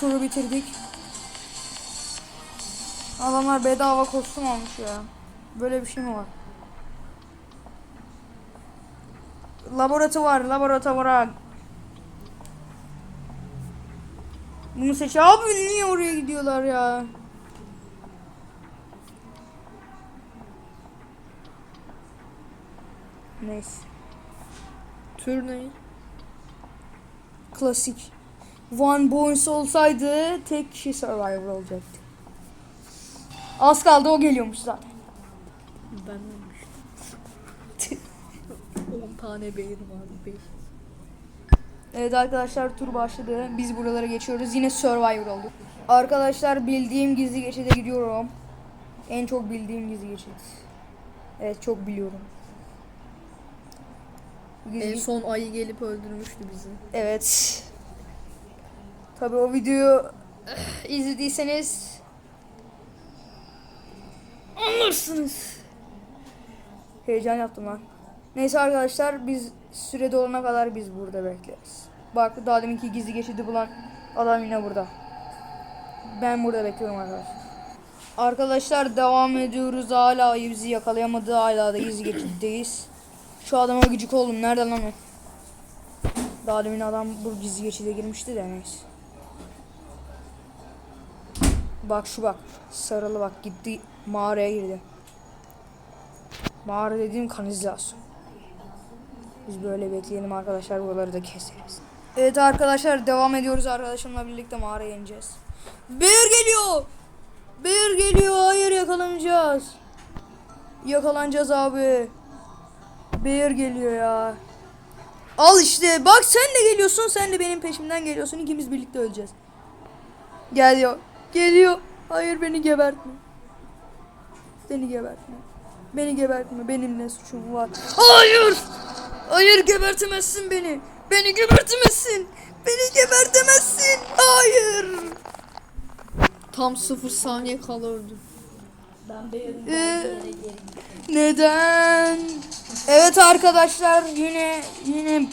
turu bitirdik. Adamlar bedava kostüm almış ya. Böyle bir şey mi var? Laboratuvar, laboratuvara. Bunu seç. Abi niye oraya gidiyorlar ya? Neyse. Tür ne? Klasik. One Bones olsaydı tek kişi Survivor olacaktı. Az kaldı o geliyormuş zaten. Ben ölmüştüm. 10 tane beyin vardı. Beyin. Evet arkadaşlar tur başladı. Biz buralara geçiyoruz. Yine Survivor olduk. Arkadaşlar bildiğim gizli geçide gidiyorum. En çok bildiğim gizli geçit. Evet çok biliyorum. Gizli- En son ayı gelip öldürmüştü bizi. Evet. Tabi o videoyu izlediyseniz anlarsınız. Heyecan yaptım lan. Neyse arkadaşlar biz süre dolana kadar biz burada bekleriz. Bak daha deminki gizli geçidi bulan adam yine burada. Ben burada bekliyorum arkadaşlar. Arkadaşlar devam ediyoruz. Hala bizi yakalayamadı. Hala da gizli geçitteyiz. Şu adama gıcık oldum. Nerede lan o? Daha demin adam bu gizli geçide girmişti de neyse. Bak şu bak. Sarılı bak gitti mağaraya girdi. Mağara dediğim kanalizasyon. Biz böyle bekleyelim arkadaşlar buraları da keseriz. Evet arkadaşlar devam ediyoruz arkadaşımla birlikte mağaraya ineceğiz. Bear geliyor. Bear geliyor. Hayır yakalanacağız. Yakalanacağız abi. Bear geliyor ya. Al işte bak sen de geliyorsun sen de benim peşimden geliyorsun ikimiz birlikte öleceğiz. Geliyor. Geliyor. Hayır beni gebertme. Beni gebertme. Beni gebertme. Benim ne suçum var? Hayır. Hayır gebertemezsin beni. Beni gebertemezsin. Beni gebertemezsin. Hayır. Tam 0 saniye kala öldü. Ee, neden? Evet arkadaşlar yine yine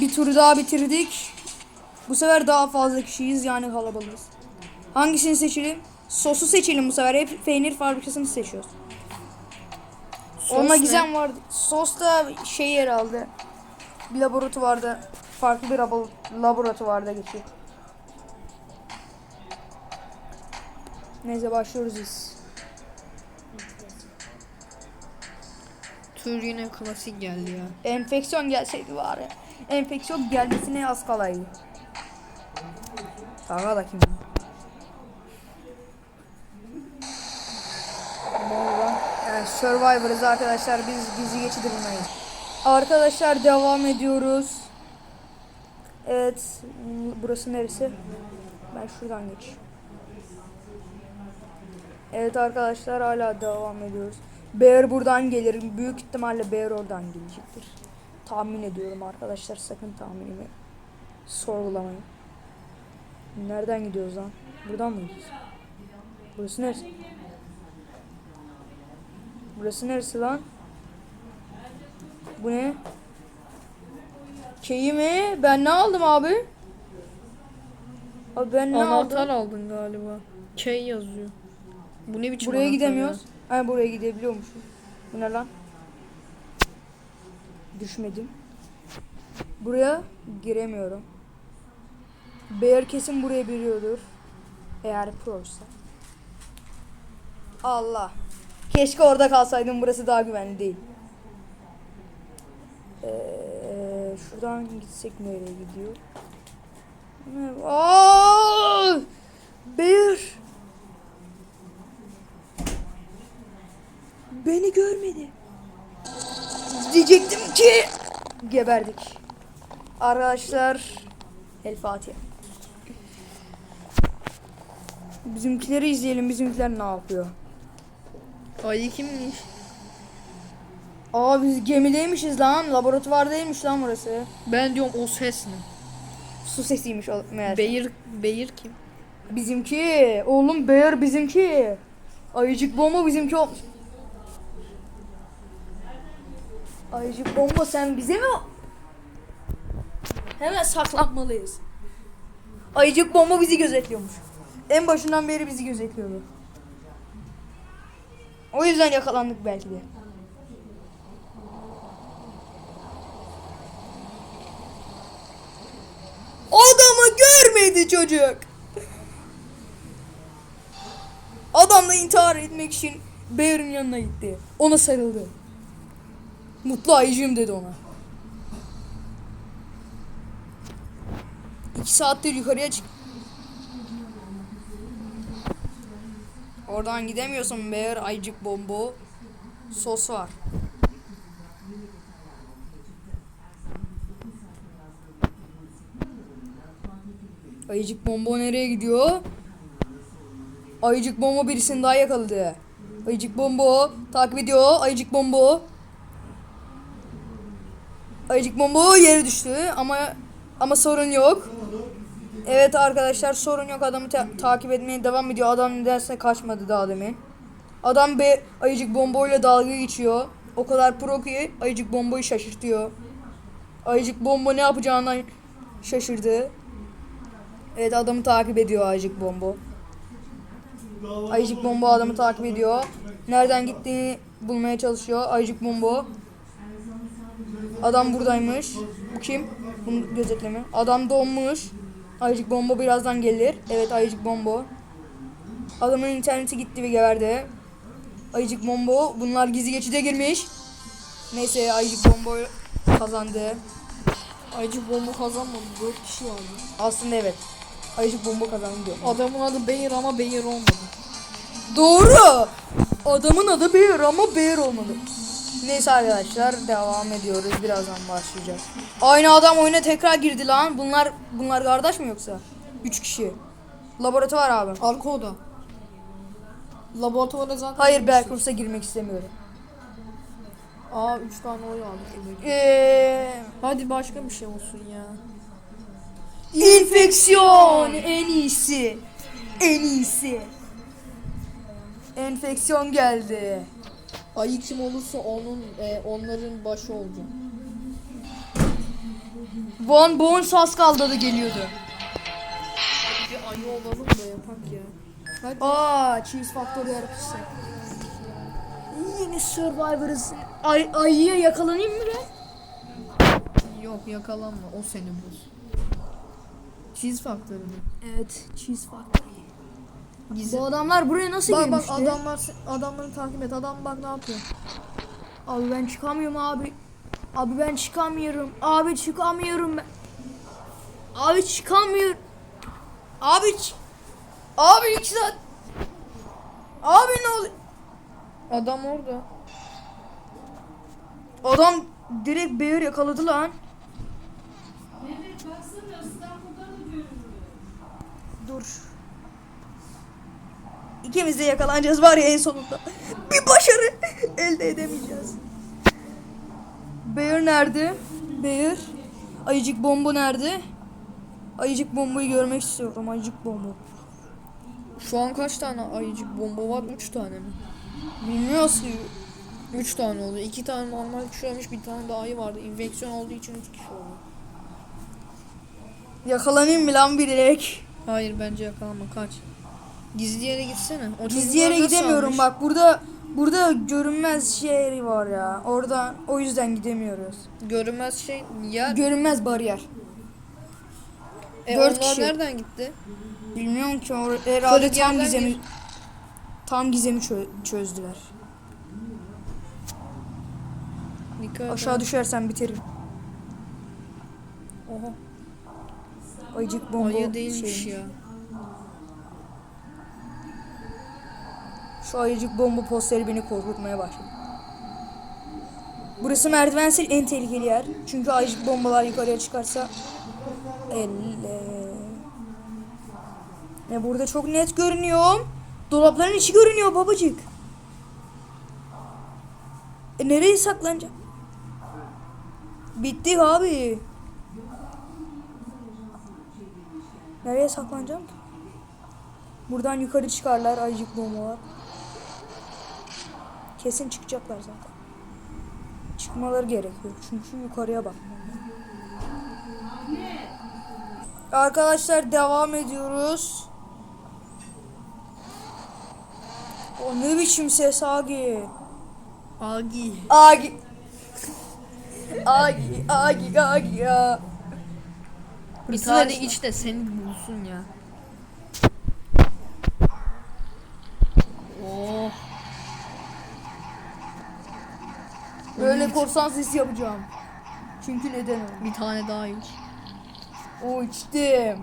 bir tur daha bitirdik. Bu sefer daha fazla kişiyiz yani kalabalığız. Hangisini seçelim? Sosu seçelim bu sefer. Hep peynir fabrikasını seçiyoruz. Sos Onunla ne? gizem vardı. Sos da şey yer aldı. Bir laboratuvarda farklı bir labo- laboratuvarda geçiyor. Neyse başlıyoruz biz. Tür yine klasik geldi ya. Enfeksiyon gelseydi var ya. Enfeksiyon gelmesine az kalaydı. Sağa da kim? Yani Survivor'ız arkadaşlar. Biz bizi geçidi bulmayız. Arkadaşlar devam ediyoruz. Evet. Burası neresi? Ben şuradan geç. Evet arkadaşlar hala devam ediyoruz. Bear buradan gelir. Büyük ihtimalle Bear oradan gelecektir. Tahmin ediyorum arkadaşlar. Sakın tahminimi sorgulamayın. Nereden gidiyoruz lan? Buradan mı gidiyoruz? Burası neresi? Burası neresi lan? Bu ne? Keyi mi? Ben ne aldım abi? Abi ben ne Anahtar aldım? aldın galiba. K yazıyor. Bu ne biçim Buraya gidemiyoruz. ya? Ha buraya gidebiliyormuşuz. Bu ne lan? Düşmedim. Buraya giremiyorum. Bear kesin buraya biliyordur. Eğer proysa. Allah. Keşke orada kalsaydım. Burası daha güvenli değil. Ee, şuradan gitsek nereye gidiyor? Aa! Bear. Beni görmedi. Diyecektim ki geberdik. Arkadaşlar El Fatiha. Bizimkileri izleyelim. Bizimkiler ne yapıyor? Ayı kimmiş? Aa biz gemideymişiz lan. Laboratuvardaymış lan burası. Ben diyorum o ses ne? Su sesiymiş o meğer. Beyir, Beyir kim? bizimki. Oğlum Bear bizimki. Ayıcık bomba bizimki olmuş. Ayıcık bomba sen bize mi? Hemen saklanmalıyız. Ayıcık bomba bizi gözetliyormuş. En başından beri bizi gözetliyordu. O yüzden yakalandık belki de. Adamı görmedi çocuk. Adam da intihar etmek için Bear'ın yanına gitti. Ona sarıldı. Mutlu ayıcığım dedi ona. İki saattir yukarıya çık. Oradan gidemiyorsun Bear, ayıcık bombo. Sos var. Ayıcık bombo nereye gidiyor? Ayıcık bombo birisini daha yakaladı. Ayıcık bombo takip ediyor. Ayıcık bombo. Ayıcık bombo yere düştü ama ama sorun yok. Evet arkadaşlar sorun yok adamı ta- takip etmeye devam ediyor. Adam nedense kaçmadı daha demin. Adam be ayıcık bomboyla dalga geçiyor. O kadar pro ki ayıcık bomboyu şaşırtıyor. Ayıcık bombo ne yapacağından şaşırdı. Evet adamı takip ediyor ayıcık bombo. Ayıcık bombo adamı takip ediyor. Nereden gittiğini bulmaya çalışıyor. Ayıcık bombo. Adam buradaymış. Bu kim? Bunu gözetleme. Adam donmuş. Ayıcık bombo birazdan gelir. Evet ayıcık bombo. Adamın interneti gitti ve geberdi. Ayıcık bombo. Bunlar gizli geçide girmiş. Neyse ayıcık bombo kazandı. Ayıcık bomba kazanmadı. 4 kişi vardı. Aslında evet. Ayıcık bomba kazandı diyor. Adamın adı Beyer ama Beyer olmadı. Doğru. Adamın adı Bear ama Bear olmadı. Neyse arkadaşlar devam ediyoruz. Birazdan başlayacağız. Aynı adam oyuna tekrar girdi lan. Bunlar bunlar kardeş mi yoksa? 3 kişi. Laboratuvar abi. Arka oda. Laboratuvara zaten Hayır girmiştik. Berkurs'a girmek istemiyorum. Aa 3 tane oy aldık. Eee Hadi başka bir şey olsun ya. infeksiyon en iyisi. En iyisi. Enfeksiyon geldi. Ayı kim olursa onun e, onların başı olacak. Von Bones az kaldı da geliyordu. Bir ayı olalım da yapak ya. Hadi. Aa, Cheese Factory yaratıcısı. Yeni Survivor'ız. Ay, ayıya yakalanayım mı ben? Yok yakalanma o seni bul. Cheese Factory mi? Evet, Cheese Factory. Bu adamlar buraya nasıl Bak bak girmişti? adamlar adamları takip et. Adam bak ne yapıyor. Abi ben çıkamıyorum abi. Abi ben çıkamıyorum. Abi çıkamıyorum ben. Abi çıkamıyorum. Abi ç- Abi iki saat. Abi ne oluyor? Adam orada. Adam direkt Bear yakaladı lan. Evet baksana İstanbul'da da görünüyor. Dur. İkimiz de yakalanacağız var ya en sonunda. Bir başarı elde edemeyeceğiz. Bear nerede? Bear. Ayıcık bomba nerede? Ayıcık bombayı görmek istiyorum. Ayıcık bomba. Şu an kaç tane ayıcık bomba var? 3 tane mi? Bilmiyoruz ki. 3 tane oldu. 2 tane normal kişi ölmüş, bir tane daha ayı vardı. İnfeksiyon olduğu için 3 kişi oldu. Yakalanayım mı lan bilerek? Hayır bence yakalanma kaç. Gizli yere gitsene. O Gizli yere gidemiyorum almış? bak. Burada burada görünmez şey var ya. Orada o yüzden gidemiyoruz. Görünmez şey ya. Görünmez bariyer. e, dört kişi. nereden gitti? Bilmiyorum ki herhalde tam gizemi gir. tam gizemi çö- çözdüler. Dikkat Aşağı et. düşersem biterim. Oha. Ayıcık bomba. Ayı değilmiş şeyi. ya. Şu ayıcık bomba posteri beni korkutmaya başladı. Burası merdivensil en tehlikeli yer. Çünkü ayıcık bombalar yukarıya çıkarsa elle. Ne burada çok net görünüyor. Dolapların içi görünüyor babacık. E nereye saklanacağım? Bitti abi. Nereye saklanacağım ki? Buradan yukarı çıkarlar ayıcık bombalar. Kesin çıkacaklar zaten. Çıkmaları gerekiyor çünkü yukarıya bak. Arkadaşlar devam ediyoruz. O ne biçim ses Agi? Agi. Agi. Agi, Agi, Agi ya. Bir tane iç de seni bulsun ya. Oh. Böyle korsan sesi yapacağım. Çünkü neden? Bir tane daha iç. O içtim.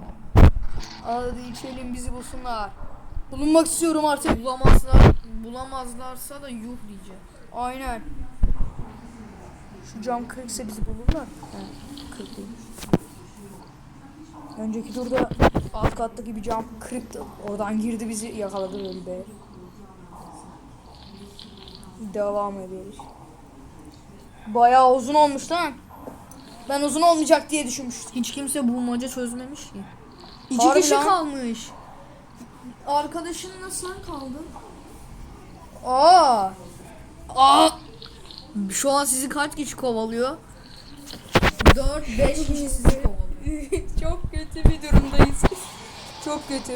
Hadi içelim bizi bulsunlar. Bulunmak istiyorum artık. Bulamazlar, bulamazlarsa da yuh diyeceğim. Aynen. Şu cam kırıksa bizi bulurlar. Değilmiş. Önceki turda alt kattaki bir cam kırıktı. Oradan girdi bizi yakaladı böyle be. Devam ediyoruz. Bayağı uzun olmuş lan. Ben uzun olmayacak diye düşünmüştüm. Hiç kimse bulmaca çözmemiş ki. İki Harbi kişi lan. kalmış. Arkadaşınla sen kaldın. Aa! Aa! Şu an sizi kaç kişi kovalıyor? 4-5 kişi sizi kovalıyor. Çok kötü bir durumdayız. Çok kötü.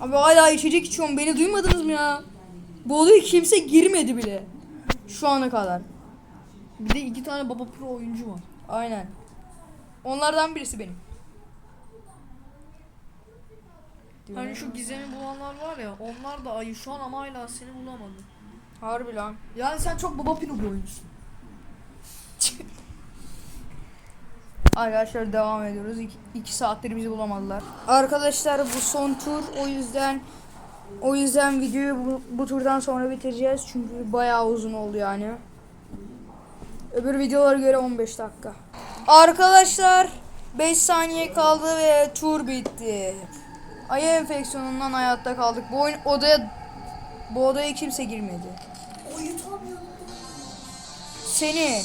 Abi hala içecek içiyorum. Beni duymadınız mı ya? Bu odaya kimse girmedi bile. Şu ana kadar. Bir de iki tane Baba Pro oyuncu var. Aynen. Onlardan birisi benim. Hani şu gizemi bulanlar var ya onlar da ayı şu an ama hala seni bulamadı. Harbi lan. Yani sen çok Baba bir oyuncusun. Arkadaşlar devam ediyoruz. İki, iki saattir bizi bulamadılar. Arkadaşlar bu son tur. O yüzden o yüzden videoyu bu, bu turdan sonra bitireceğiz. Çünkü bayağı uzun oldu yani. Öbür videolara göre 15 dakika. Arkadaşlar 5 saniye kaldı ve tur bitti. Ayı enfeksiyonundan hayatta kaldık. Bu oyun, odaya bu odaya kimse girmedi. Seni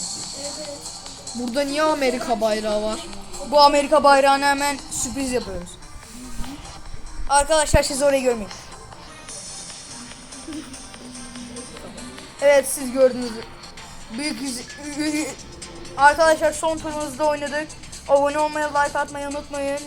Burada niye Amerika bayrağı var? Bu Amerika bayrağına hemen sürpriz yapıyoruz. Arkadaşlar siz orayı görmeyin. Evet siz gördünüz. Büyük yüz... Arkadaşlar son turumuzda oynadık. Abone olmayı, like atmayı unutmayın.